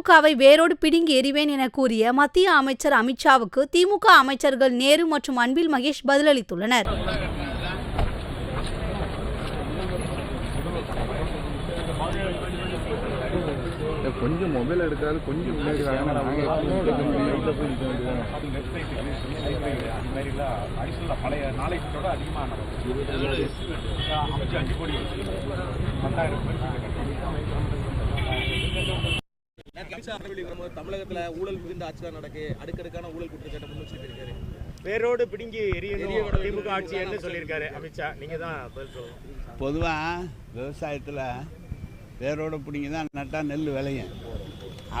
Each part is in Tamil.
திமுகவை வேரோடு பிடுங்கி எறிவேன் என கூறிய மத்திய அமைச்சர் அமித்ஷாவுக்கு திமுக அமைச்சர்கள் நேரு மற்றும் அன்பில் மகேஷ் பதிலளித்துள்ளனர். கொஞ்சம் மொபைல் எடுக்காது கொஞ்சம் முன்னாடி வாங்க. நாங்கள் எடுக்க முடியும்? வரும்போது தமிழகத்துல ஊழல் மிகுந்த ஆட்சி தான் நடக்கு. அடுக்கடுக்கான ஊழல் குற்றச்சாட்டை முன் வச்சுட்டு இருக்காரு வேரோடு பிடுங்கி எரியணும் திமுக ஆட்சின்னு சொல்லியிருக்காரு அமித்ஷா. நீங்க தான் பதில் சொல்லணும். பொதுவாக விவசாயத்தில் வேரோட பிடிங்கி தான் நட்டால் நெல் விளையும்.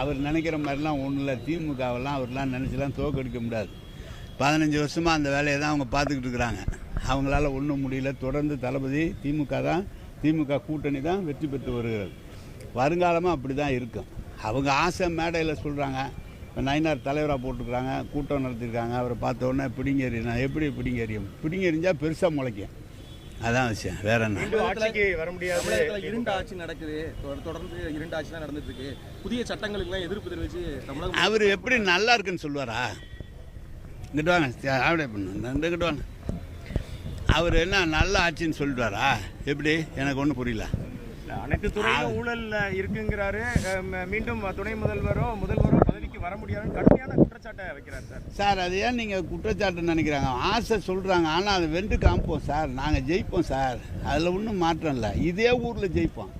அவர் நினைக்கிற மாதிரிலாம் ஒன்றும் இல்லை. திமுகவெல்லாம் அவர்லாம் நினச்சிலாம் தோக்கடிக்க முடியாது. பதினஞ்சு வருஷமாக அந்த வேலையை தான் அவங்க பார்த்துக்கிட்டு இருக்கிறாங்க. அவங்களால ஒன்றும் முடியல. தொடர்ந்து தளபதி திமுக தான் திமுக கூட்டணி தான் வெற்றி பெற்று வருகிறது. வருங்காலமாக அப்படி தான் இருக்கும். அவங்க ஆசை மேடையில் சொல்கிறாங்க இப்போ நயினார் தலைவராக போட்டிருக்கிறாங்க கூட்டம் நடத்தியிருக்காங்க அவரை பார்த்த உடனே பிடிங்க எறியணும் எப்படி பிடிங்க எறியும் பிடிங்க எறிஞ்சால் பெருசாக முளைக்கும். அதான் விஷயம். வேற என்ன? ஆட்சிக்கு வர முடியாது. இருண்ட ஆட்சி நடக்குது. தொட- தொடர்ந்து இருண்ட ஆட்சி தான் நடந்துட்டு இருக்கு புதிய சட்டங்களுக்கு எல்லாம் எதிர்ப்பு தெரிவிச்சு அவர் எப்படி நல்லா இருக்குன்னு சொல்லுவாரா? இங்கிட்டு வாங்க ஆவிட பண்ணு. வாங்க. அவர் என்ன நல்ல ஆட்சின்னு சொல்லிட்டு எப்படி? எனக்கு ஒன்றும் புரியல. அனைத்து துறையிலும் ஊழல் இருக்குங்கிறாரு. மீண்டும் துணை முதல்வரோ முதல்வரோ பதவிக்கு வர முடியாதுன்னு கடுமையான குற்றச்சாட்டை வைக்கிறார் சார். சார் அது ஏன் நீங்கள் குற்றச்சாட்டு நினைக்கிறாங்க? ஆசை சொல்கிறாங்க ஆனால் அதை வென்று காமிப்போம் சார். நாங்கள் ஜெயிப்போம் சார். அதில் ஒன்றும் மாற்றம் இல்லை. இதே ஊரில் ஜெயிப்போம்.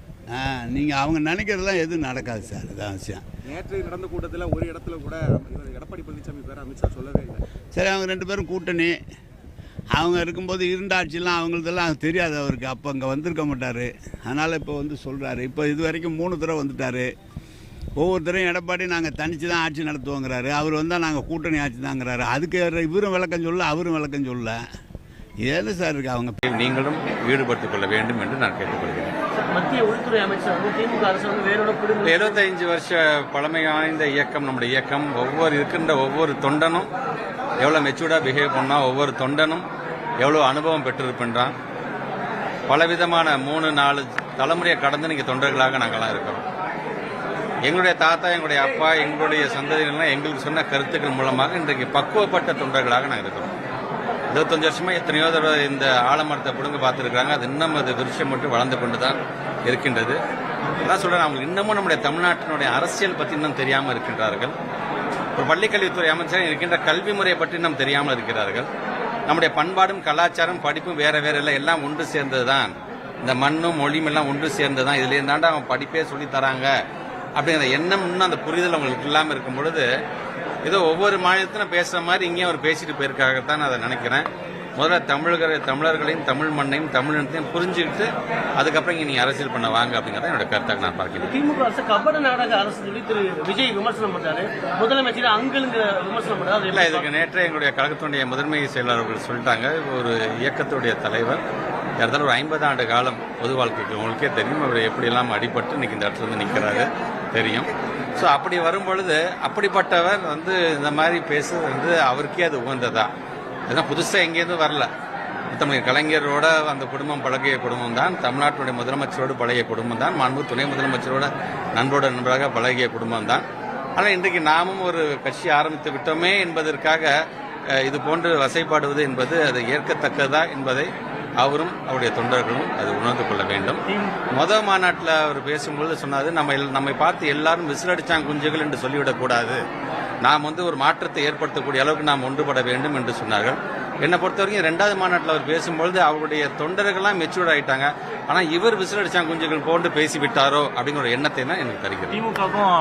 நீங்கள் அவங்க நினைக்கிறதெல்லாம் எதுவும் நடக்காது சார். அதான் விஷயம். நேற்று நடந்த கூட்டத்துல ஒரு இடத்துல கூட எடப்பாடி பழனிசாமி பேர் அமித்ஷா சொல்லவே இல்லை. சரி அவங்க ரெண்டு பேரும் கூட்டணி. அவங்க இருக்கும்போது இருண்டாட்சிலாம் அவங்களதெல்லாம் தெரியாது அவருக்கு. அப்போ அங்கே வந்திருக்க மாட்டார். அதனால் இப்போ வந்து சொல்கிறாரு இப்போ இது வரைக்கும் மூணு தடவை வந்துட்டார். ஒவ்வொருத்தரையும் எடப்பாடி நாங்கள் தனித்து தான் ஆட்சி நடத்துவோங்கிறாரு. அவர் வந்தால் நாங்கள் கூட்டணி ஆட்சி தாங்கிறாரு. அதுக்கு இவரும் விளக்கம் சொல்ல அவரும் விளக்கம் சொல்ல ஏன்னு சார் இருக்கு அவங்க நீங்களும் ஈடுபடுத்திக் கொள்ள வேண்டும் என்று நான் கேட்டுக்கொள்கிறேன். மத்திய உள்துறை அமைச்சர் வந்து திமுக அரசு வந்து வேரோட வருஷ பழமை வாய்ந்த இயக்கம் நம்முடைய இயக்கம் ஒவ்வொரு இருக்கின்ற ஒவ்வொரு தொண்டனும் எவ்வளோ மெச்சூர்டாக பிஹேவ் பண்ணா ஒவ்வொரு தொண்டனும் எவ்வளோ அனுபவம் பெற்றிருப்பின்றான்? பலவிதமான மூணு நாலு தலைமுறையை கடந்து நீங்கள் தொண்டர்களாக நாங்கள்லாம் இருக்கிறோம். எங்களுடைய தாத்தா எங்களுடைய அப்பா எங்களுடைய சந்ததிகள்லாம் எங்களுக்கு சொன்ன கருத்துக்கள் மூலமாக இன்றைக்கு பக்குவப்பட்ட தொண்டர்களாக நாங்கள் இருக்கிறோம். இருபத்தஞ்சு வருஷமாக எத்தனையோ தடவை இந்த ஆலமரத்தை பிடுங்க பார்த்துருக்காங்க அது இன்னும் அது விருஷம் மட்டும் வளர்ந்து கொண்டு தான் இருக்கின்றது. அதான் சொல்கிறேன் அவங்க இன்னமும் நம்முடைய தமிழ்நாட்டினுடைய அரசியல் பற்றி இன்னும் தெரியாமல் இருக்கின்றார்கள். ஒரு பள்ளிக்கல்வித்துறை அமைச்சர் இருக்கின்ற கல்வி முறையை பற்றி இன்னும் தெரியாமல் இருக்கிறார்கள். நம்முடைய பண்பாடும் கலாச்சாரம் படிப்பும் வேற வேற இல்லை. எல்லாம் ஒன்று சேர்ந்தது தான் இந்த மண்ணும் மொழியும் எல்லாம் ஒன்று சேர்ந்தது தான் இதுல இருந்தாண்டா அவங்க படிப்பே சொல்லி தராங்க. அப்படிங்கிற எண்ணம் இன்னும் அந்த புரிதல் அவங்களுக்கு இல்லாமல் இருக்கும் பொழுது ஏதோ ஒவ்வொரு மாநிலத்திலும் பேசுற மாதிரி இங்கேயும் அவர் பேசிட்டு போயிருக்காகத்தான் அதை நினைக்கிறேன். முதல்ல தமிழர்கள் தமிழர்களையும் தமிழ் மண்ணையும் தமிழினத்தையும் புரிஞ்சுக்கிட்டு அதுக்கப்புறம் இங்க நீங்க அரசியல் பண்ண வாங்க அப்படிங்கறத என்னோட கருத்தாக நான் பார்க்கிறேன். திமுக அரசு கபட நாடக அரசு சொல்லி திரு விஜய் விமர்சனம் பண்றாரு. முதலமைச்சர் அங்குங்கிற விமர்சனம் பண்றாரு. இல்ல இதுக்கு நேற்றே எங்களுடைய கழகத்தினுடைய முதன்மை செயலாளர் அவர்கள் சொல்லிட்டாங்க. ஒரு இயக்கத்துடைய தலைவர் ஏறத்தாழ ஒரு ஐம்பது ஆண்டு காலம் பொது வாழ்க்கைக்கு உங்களுக்கே தெரியும். அவர் எப்படியெல்லாம் அடிபட்டு இன்னைக்கு இந்த இடத்துல வந்து நிற்கிறாரு தெரியும். ஸோ அப்படி வரும் பொழுது அப்படிப்பட்டவர் வந்து இந்த மாதிரி பேசுறது வந்து அவருக்கே அது உகந்ததா? இதெல்லாம் புதுசாக எங்கேருந்து வரல. தமிழ் கலைஞரோட அந்த குடும்பம் பழகிய குடும்பம் தான் தமிழ்நாட்டுடைய முதலமைச்சரோடு பழகிய குடும்பம் தான் மாண்பு துணை முதலமைச்சரோட நண்பரோட நண்பராக பழகிய குடும்பம் தான். ஆனால் இன்றைக்கு நாமும் ஒரு கட்சி ஆரம்பித்து விட்டோமே என்பதற்காக இது போன்று வசைப்பாடுவது என்பது அது ஏற்கத்தக்கதா என்பதை அவரும் அவருடைய தொண்டர்களும் அது உணர்ந்து கொள்ள வேண்டும். மொத மாநாட்டில் அவர் பேசும்பொழுது சொன்னாரு நம்ம எல்- நம்மை பார்த்து எல்லாரும் விசிலடிச்சாங்க குஞ்சுகள் என்று சொல்லிவிடக்கூடாது. நாம் வந்து ஒரு மாற்றத்தை ஏற்படுத்தக்கூடிய அளவுக்கு நாம் ஒன்றுபட வேண்டும் என்று சொன்னார்கள். என்னை பொறுத்தவரைக்கும் ரெண்டாவது மாநாட்டில் அவர் பேசும்பொழுது அவருடைய தொண்டர்கள்லாம் மெச்சூர்ட் ஆகிட்டாங்க ஆனால் இவர் விசில் அடிச்சா குஞ்சுகள் போன்று பேசிவிட்டாரோ அப்படிங்கிற ஒரு எண்ணத்தை தான் எனக்கு தருகிறது. திமுகவும்